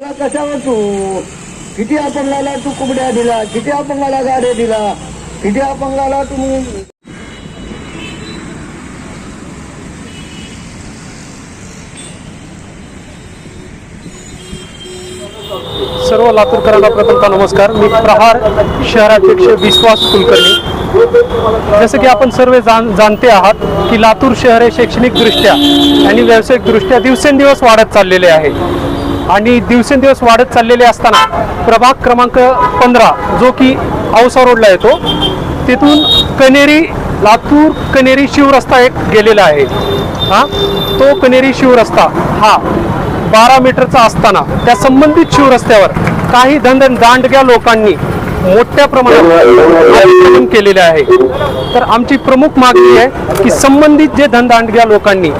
कशावर तू? किती अपंगाला तू कुबड्या दिला? किती अपंगाला गाड्या दिला? किती अपंगाला तुम्ही सर्व लातूरकरांना प्रथमतः नमस्कार. मी प्रहार शहराध्यक्ष विश्वास कुलकर्णी. जसं की आपण सर्व जाण जाणते आहात की लातूर शहर हे शैक्षणिकदृष्ट्या आणि व्यावसायिकदृष्ट्या दिवसेंदिवस वाढत चाललेले आहे. आणि दिवसेंदिवस वाढत चाललेले असताना प्रभाग क्रमांक पंधरा जो की औसा रोडला येतो तिथून कनेरी लातूर कनेरी शिवरस्ता एक गेलेला आहे. हा? तो कनेरी शिवरस्ता हा बारा मीटरचा असताना त्या संबंधित शिवरस्त्यावर काही धंद दांडग्या लोकांनी मोठ्या प्रमाणात केलेले आहे. तर आमची प्रमुख मागणी आहे की संबंधित जे धनदांडग्या लोकांनी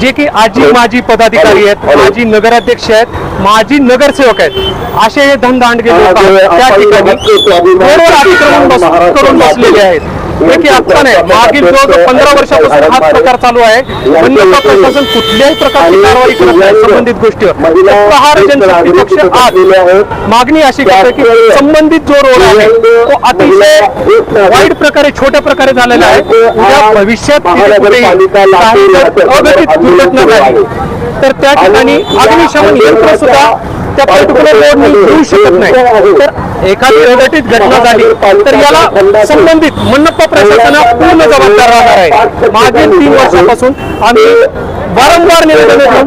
जे की आजी माजी पदाधिकारी आहेत माजी नगराध्यक्ष आहेत माजी नगरसेवक आहेत असे हे धनदांडगे. त्या ठिकाणी अतिक्रमण बस- करून बसलेले आहेत हे की आत्ता नाही मागील जवळ पंधरा वर्षापासून हा प्रकार चालू आहे वन्यप्राणी प्रशासन कुठल्याही प्रकारची कारवाई करत नाही संबंधित गोष्टीवर प्रहार जनशक्ती पक्ष आज मागणी अशी करतो की संबंधित जो रोड आहे तो अतिशय वाईट प्रकारे छोट्या प्रकारे झालेला आहे. उद्या भविष्यात अघटित दुर्घटना झाली तर त्या ठिकाणी अग्निशमन यंत्र सुद्धा त्या पर्टिक्युलर रोडने येऊ शकत नाही. तर एखादी अघटित घटना झाली तर याला संबंधित मन्नप्पा प्रशासना पूर्ण जबाबदार राहणार आहे. मागील तीन वर्षापासून आम्ही वारंवार निवेदन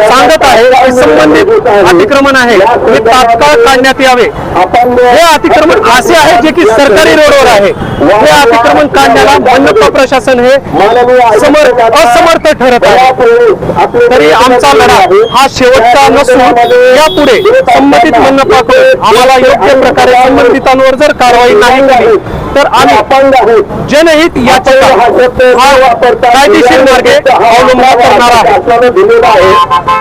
सांगत आहे की संबंधित अतिक्रमण आहे. हे तात्काळ काढण्यात यावे. हे अतिक्रमण असे आहे जे की सरकारी रोडवर आहे. हे अतिक्रमण काढण्याला मन्नप्पा प्रशासन हे समर असमर्थ ठरत आहे. तरी आमचा लढा हा शेवटचा नसून यापुढे संबंधित मन्नप्पाकडून आम्हाला योग्य प्रकारे संबंधितांवर जर कारवाई नाही झाली तर आम्ही जनहित याचिका हा कायदेशीर मार्गे अवलंबन करणार आहे